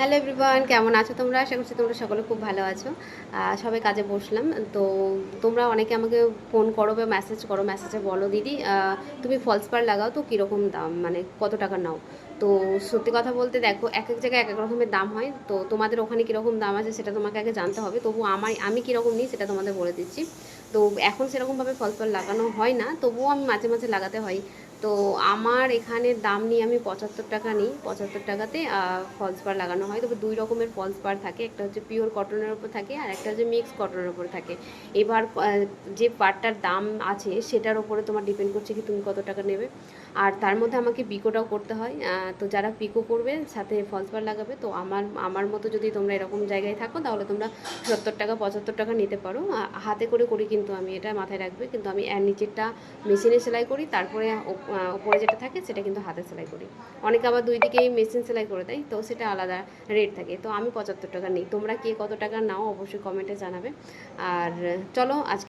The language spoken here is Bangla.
হ্যালো এভরিওয়ান কেমন আছো তোমরা? আশা করছি তোমরা সকলে খুব ভালো আছো। সবাই কাজে বসলাম। তো তোমরা অনেকে আমাকে ফোন করো বা মেসেজ করো মেসেজে বলো, দিদি তুমি ফলস পার লাগাও তো কীরকম দাম? মানে কত টাকা নাও? তো সত্যি কথা বলতে দেখো, এক এক জায়গায় এক এক রকমের দাম হয়। তো তোমাদের ওখানে কীরকম দাম আছে সেটা তোমাকে আগে জানতে হবে। তবু আমার আমি কীরকম নিই সেটা তোমাদের বলে দিচ্ছি। তো এখন সেরকমভাবে ফলস পার লাগানো হয় না। তবুও আমি মাঝে মাঝে লাগাতে হয়। তো আমার এখানে দাম নিয়ে আমি পঁচাত্তর টাকা নিই। পঁচাত্তর টাকাতে ফলস পার লাগানো হয়। তবে দুই রকমের ফলস পার থাকে। একটা হচ্ছে পিওর কটনের উপর থাকে আর একটা হচ্ছে মিক্স কটনের উপর থাকে। এবার যে পারটার দাম আছে সেটার উপরে তোমার ডিপেন্ড করছে কি তুমি কত টাকা নেবে। আর তার মধ্যে আমাকে পিকোটাও করতে হয়। তো যারা পিকো করবে, সাথে ফলস পার লাগাবে, তো আমার আমার মতো যদি তোমরা এরকম জায়গায় থাকো, তাহলে তোমরা সত্তর টাকা, পঁচাত্তর টাকা নিতে পারো। হাতে করে করি কিন্তু আমি এটা মাথায় রাখবে। কিন্তু আমি নিচেরটা মেশিনে সেলাই করি, তারপরে ওপরে যেটা থাকে সেটা কিন্তু হাতে সেলাই করি। অনেকে আবার দুই দিকেই মেশিন সেলাই করে দেয়, তো সেটা আলাদা রেট থাকে। তো আমি পঁচাত্তর টাকা নিই। তোমরা কে কত টাকা নাও অবশ্যই কমেন্টে জানাবে। আর চলো আজকে